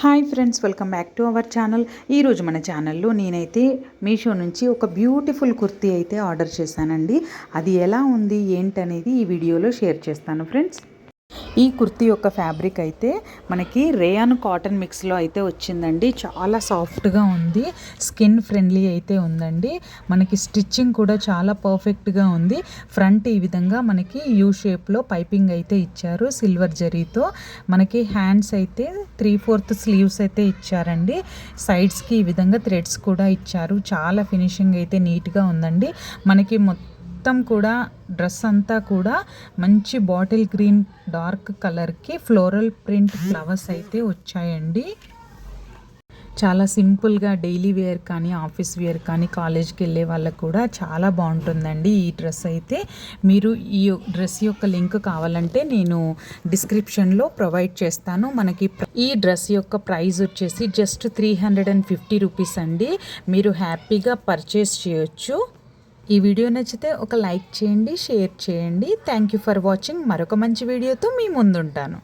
Hi friends welcome back to our channel. ఈరోజు మన ఛానల్లో నేనైతే మీషో నుంచి ఒక బ్యూటిఫుల్ కుర్తీ అయితే ఆర్డర్ చేశానండి. అది ఎలా ఉంది ఏంటనేది ఈ వీడియోలో షేర్ చేస్తాను ఫ్రెండ్స్. ఈ కుర్తీ యొక్క ఫ్యాబ్రిక్ అయితే మనకి రేయాన్ కాటన్ మిక్స్లో అయితే వచ్చిందండి. చాలా సాఫ్ట్గా ఉంది. స్కిన్ ఫ్రెండ్లీ అయితే ఉందండి. మనకి స్టిచ్చింగ్ కూడా చాలా పర్ఫెక్ట్గా ఉంది. ఫ్రంట్ ఈ విధంగా మనకి యూ షేప్లో పైపింగ్ అయితే ఇచ్చారు సిల్వర్ జరీతో. మనకి హ్యాండ్స్ అయితే త్రీ ఫోర్త్ స్లీవ్స్ అయితే ఇచ్చారండి. సైడ్స్కి ఈ విధంగా థ్రెడ్స్ కూడా ఇచ్చారు. చాలా ఫినిషింగ్ అయితే నీట్గా ఉందండి. మనకి మొత్తం మొత్తం కూడా డ్రెస్ అంతా కూడా మంచి బాటిల్ గ్రీన్ డార్క్ కలర్కి ఫ్లోరల్ ప్రింట్ ఫ్లవర్స్ అయితే వచ్చాయండి. చాలా సింపుల్గా డైలీ వేర్ కానీ ఆఫీస్ వేర్ కానీ కాలేజ్కి వెళ్ళే వాళ్ళకు కూడా చాలా బాగుంటుందండి ఈ డ్రెస్ అయితే. మీరు ఈ డ్రెస్ యొక్క లింక్ కావాలంటే నేను డిస్క్రిప్షన్లో ప్రొవైడ్ చేస్తాను. మనకి ఈ డ్రెస్ యొక్క ప్రైస్ వచ్చేసి just three hundred and fifty rupees అండి. మీరు హ్యాపీగా పర్చేస్ చేయొచ్చు. ఈ వీడియో నచ్చితే ఒక లైక్ చేయండి షేర్ చేయండి. థ్యాంక్ యూ ఫర్ వాచింగ్ మరొక మంచి వీడియోతో మీ ముందుంటాను.